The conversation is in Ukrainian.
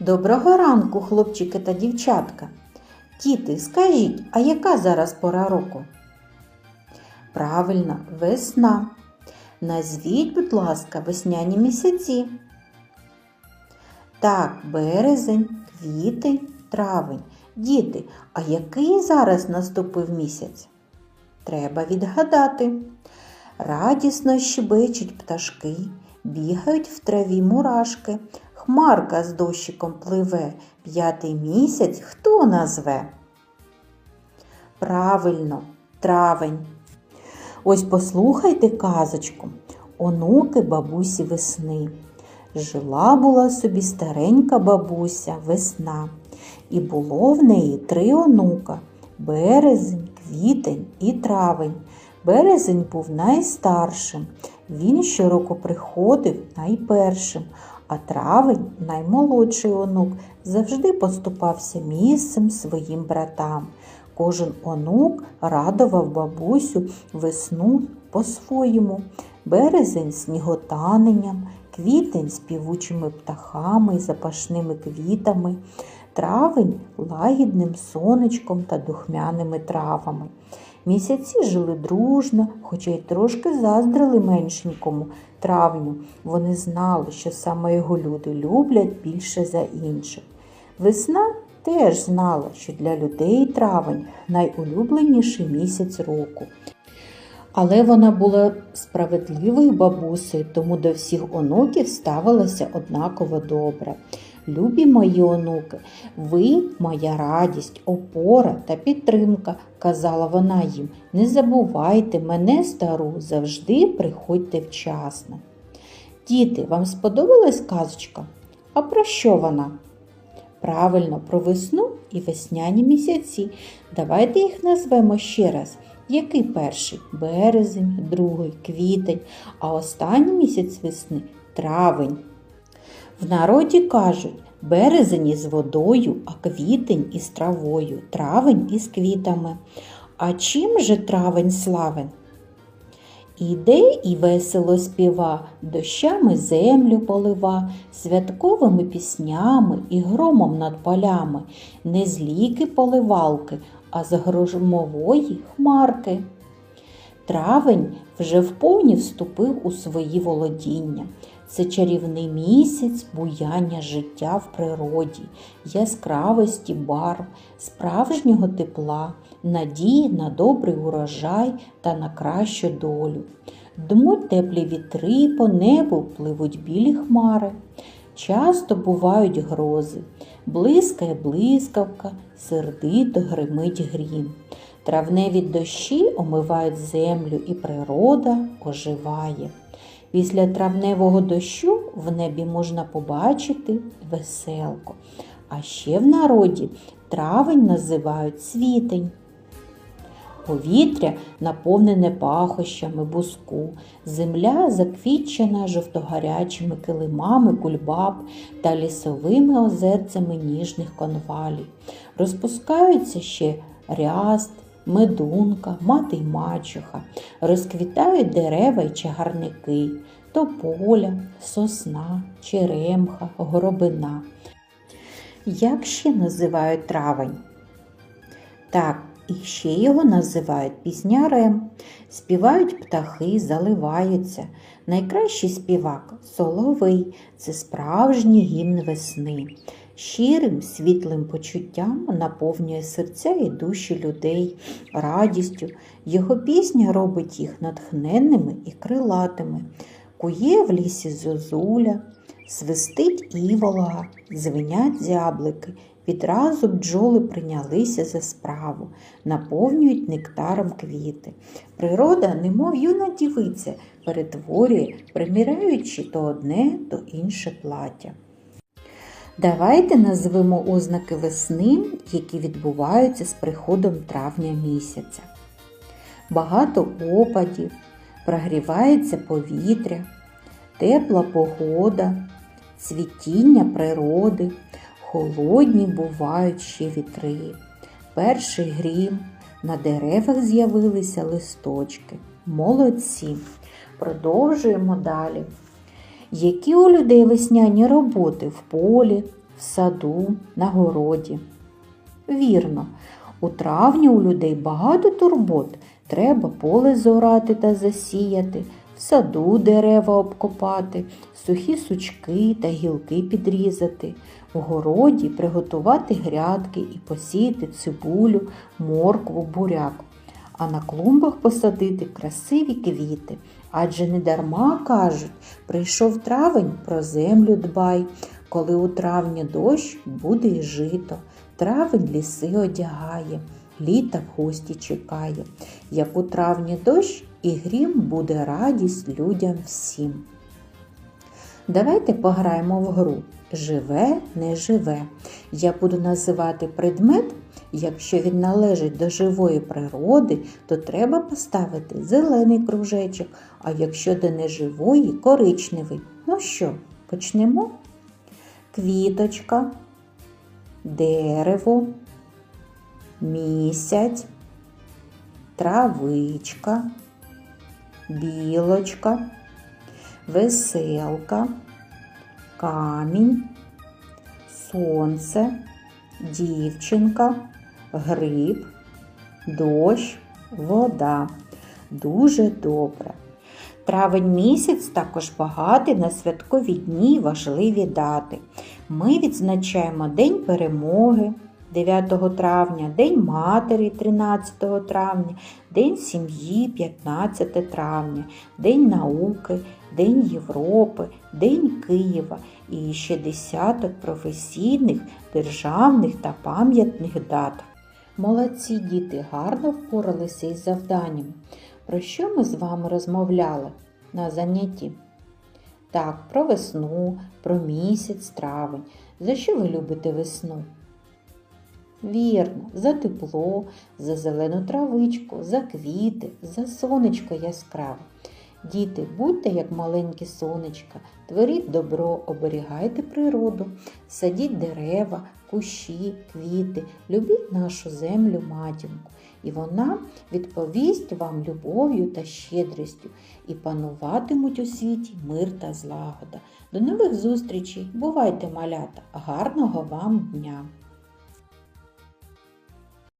Доброго ранку, хлопчики та дівчатка. Діти, скажіть, а яка зараз пора року? Правильно, весна. Назвіть, будь ласка, весняні місяці. Так, березень, квітень, травень. Діти, а який зараз наступив місяць? Треба відгадати. Радісно щебечуть пташки, бігають в траві мурашки, хмарка з дощиком пливе, п'ятий місяць хто назве? Правильно, травень. Ось послухайте казочку, онуки бабусі весни. Жила була собі старенька бабуся весна, і було в неї три онука березень, квітень і травень. Березень був найстаршим. Він щороку приходив найпершим, а травень, наймолодший онук, завжди поступався місцем своїм братам. Кожен онук радував бабусю весну по-своєму. Березень сніготаненням, квітень співучими птахами і запашними квітами, травень лагідним сонечком та духмяними травами. Місяці жили дружно, хоча й трошки заздрили меншенькому травню. Вони знали, що саме його люди люблять більше за інших. Весна теж знала, що для людей травень найулюбленіший місяць року. Але вона була справедливою бабусею, тому до всіх онуків ставилася однаково добре. Любі мої онуки, ви моя радість, опора та підтримка, казала вона їм. Не забувайте мене, стару, завжди приходьте вчасно. Діти, вам сподобалась казочка? А про що вона? Правильно, про весну і весняні місяці. Давайте їх назвемо ще раз. Який перший? Березень, другий, квітень, а останній місяць весни травень. В народі кажуть березень із водою, а квітень із травою, травень із квітами. А чим же травень славен? Іде і весело співа, дощами землю полива, святковими піснями і громом над полями, не з ліки поливалки, а з громової хмарки. Травень вже вповні вступив у свої володіння. Це чарівний місяць буяння життя в природі, яскравості барв, справжнього тепла, надії на добрий урожай та на кращу долю. Дмуть теплі вітри по небу пливуть білі хмари. Часто бувають грози, блискає блискавка, сердито гримить грім. Травневі дощі омивають землю і природа оживає. Після травневого дощу в небі можна побачити веселку. А ще в народі травень називають світень. Повітря наповнене пахощами буску, земля заквітчена жовтогарячими килимами кульбаб та лісовими озерцями ніжних конвалій. Розпускаються ще ряст, медунка, мати й мачуха, розквітають дерева й чагарники, тополя, сосна, черемха, горобина. Як ще називають травень? Так, і ще його називають піснярем. Співають птахи, заливаються. Найкращий співак соловий це справжній гімн весни. Щирим, світлим почуттям наповнює серця і душі людей, радістю. Його пісня робить їх натхненними і крилатими. Кує в лісі зозуля, свистить іволга, звенять зяблики. Відразу бджоли прийнялися за справу, наповнюють нектаром квіти. Природа, немов юна дівиця, перетворює, приміряючи то одне, то інше плаття. Давайте назвемо ознаки весни, які відбуваються з приходом травня місяця. Багато опадів, прогрівається повітря, тепла погода, цвітіння природи, холодні бувають ще вітри, перший грім, на деревах з'явилися листочки. Молодці. Продовжуємо далі. Які у людей весняні роботи в полі, в саду, на городі. Вірно, у травні у людей багато турбот. Треба поле зорати та засіяти, в саду дерева обкопати, сухі сучки та гілки підрізати, в городі приготувати грядки і посіяти цибулю, моркву, буряк, а на клумбах посадити красиві квіти. Адже не дарма кажуть, прийшов травень, про землю дбай, коли у травні дощ буде й жито, травень ліси одягає, літа в гості чекає. Як у травні дощ і грім буде радість людям всім. Давайте пограємо в гру Живе, не живе. Я буду називати предмет. Якщо він належить до живої природи, то треба поставити зелений кружечок, а якщо до неживої коричневий. Ну що, почнемо? Квіточка, дерево, місяць, травичка, білочка, веселка, камінь, сонце, дівчинка, гриб, дощ, вода. Дуже добре. Травень місяць також багатий на святкові дні й важливі дати. Ми відзначаємо День перемоги 9 травня, День матері 13 травня, День сім'ї 15 травня, День науки, День Європи, День Києва і ще десяток професійних, державних та пам'ятних дат. Молодці діти гарно впоралися із завданням. Про що ми з вами розмовляли на занятті? Так, про весну, про місяць травень. За що ви любите весну? Вірно, за тепло, за зелену травичку, за квіти, за сонечко яскраве. Діти, будьте як маленькі сонечка, творіть добро, оберігайте природу, садіть дерева, кущі, квіти, любіть нашу землю матінку, і вона відповість вам любов'ю та щедрістю, і пануватимуть у світі мир та злагода. До нових зустрічей! Бувайте, малята! Гарного вам дня!